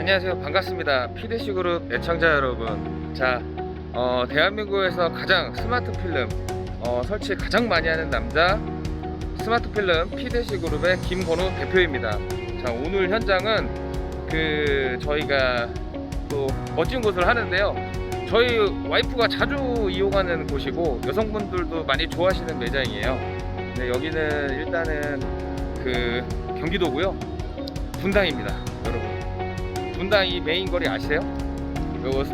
안녕하세요. 반갑습니다. 피드시그룹 애청자 여러분. 자, 어, 대한민국에서 가장 스마트 필름 어, 설치 가장 많이 하는 남자 스마트 필름 피드시그룹의 김건우 대표입니다. 자, 오늘 현장은 그 저희가 또 멋진 곳을 하는데요. 저희 와이프가 자주 이용하는 곳이고 여성분들도 많이 좋아하시는 매장이에요. 네, 여기는 일단은 그 경기도고요. 분당입니다, 여러분. 분당 이 메인 거리 아시세요? 요거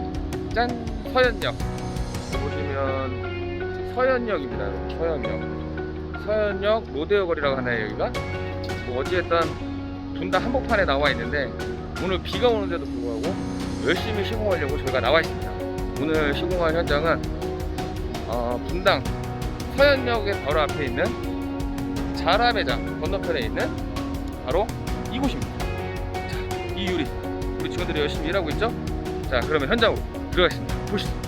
짠 서현역 보시면 서현역입니다. 서현역. 서현역 로데오 거리라고 하나요 여기가? 뭐 어찌됐든 분당 한복판에 나와 있는데 오늘 비가 오는데도 불구하고 열심히 시공하려고 저희가 나와 있습니다. 오늘 시공할 현장은 어, 분당 서현역의 바로 앞에 있는 자라 매장 건너편에 있는 바로 이곳입니다. 자, 이 유리 직원들이 열심히 일하고 있죠? 자, 그러면 현장으로 들어가겠습니다. 보시죠.